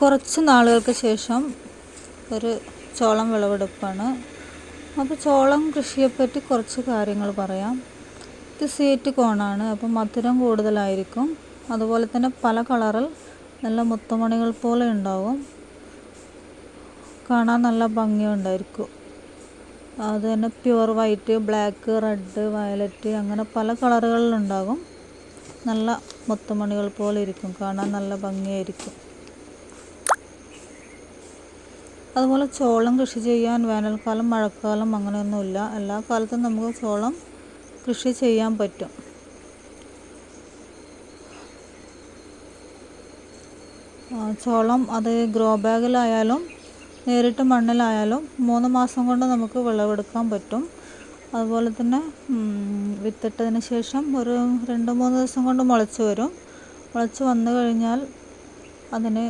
കുറച്ച് നാളുകൾക്ക് ശേഷം ഒരു ചോളം വിളവെടുപ്പാണ്. അപ്പോൾ ചോളം കൃഷിയെപ്പറ്റി കുറച്ച് കാര്യങ്ങൾ പറയാം. ഇത് സ്വീറ്റ് കോണാണ്. അപ്പോൾ മധുരം കൂടുതലായിരിക്കും. അതുപോലെ തന്നെ പല കളറിൽ നല്ല മുത്തുമണികൾ പോലെ ഉണ്ടാവും. കാണാൻ നല്ല ഭംഗിയുണ്ടായിരിക്കും അത് തന്നെ pure white black red violet അങ്ങനെ പല കളറുകളിലുണ്ടാകും നല്ല മുത്തുമണികൾ പോലെ ഇരിക്കും. കാണാൻ നല്ല ഭംഗിയായിരിക്കും. അതുപോലെ ചോളം കൃഷി ചെയ്യാൻ വേനൽക്കാലം മഴക്കാലം അങ്ങനെയൊന്നുമില്ല. എല്ലാ കാലത്തും നമുക്ക് ചോളം കൃഷി ചെയ്യാൻ പറ്റും. ചോളം അത് ഗ്രോ ബാഗിലായാലും നേരിട്ട് മണ്ണിലായാലും മൂന്ന് മാസം കൊണ്ട് നമുക്ക് വിളവെടുക്കാൻ പറ്റും. അതുപോലെ തന്നെ വിത്തിട്ടതിന് ശേഷം ഒരു രണ്ട് മൂന്ന് ദിവസം കൊണ്ട് മുളച്ച് വരും. മുളച്ച് വന്നു കഴിഞ്ഞാൽ അതിന്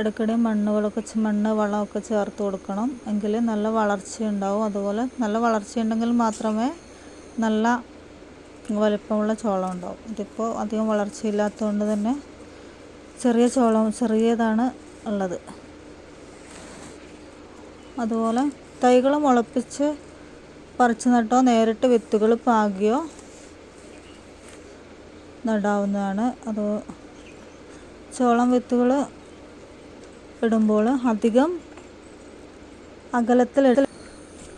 ഇടയ്ക്കിടെ മണ്ണുകളൊക്കെ മണ്ണ് വളമൊക്കെ ചേർത്ത് കൊടുക്കണം. എങ്കിൽ നല്ല വളർച്ചയുണ്ടാവും അതുപോലെ നല്ല വളർച്ചയുണ്ടെങ്കിൽ മാത്രമേ നല്ല വലിപ്പമുള്ള ചോളം ഉണ്ടാവും. ഇതിപ്പോൾ അധികം വളർച്ചയില്ലാത്തതുകൊണ്ട് തന്നെ ചെറിയ ചോളം ചെറിയതാണ് ഉള്ളത്. അതുപോലെ തൈകൾ മുളപ്പിച്ച് പറിച്ച് നട്ടോ നേരിട്ട് വിത്തുകൾ പാകിയോ നടാവുന്നതാണ്. അത് ചോളം വിത്തുകൾ ഇടുമ്പോൾ അധികം അകലത്തിൽ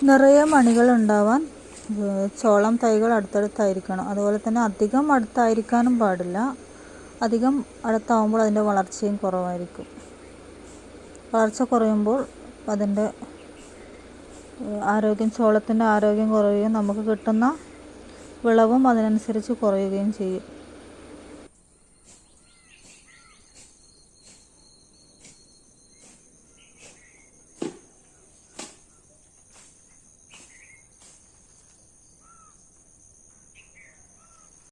നിറയെ മണികൾ ഉണ്ടാവാൻ ചോളം തൈകൾ അടുത്തടുത്തായിരിക്കണം. അതുപോലെ തന്നെ അധികം അടുത്തായിരിക്കാനും പാടില്ല. അധികം അടുത്താവുമ്പോൾ അതിന്റെ വളർച്ചയും കുറവായിരിക്കും. വളർച്ച കുറയുമ്പോൾ അതിന്റെ ആരോഗ്യം ചോളത്തിന്റെ ആരോഗ്യം കുറയുകയും നമുക്ക് കിട്ടുന്ന വിളവും അതിനനുസരിച്ച് കുറയുകയും ചെയ്യും.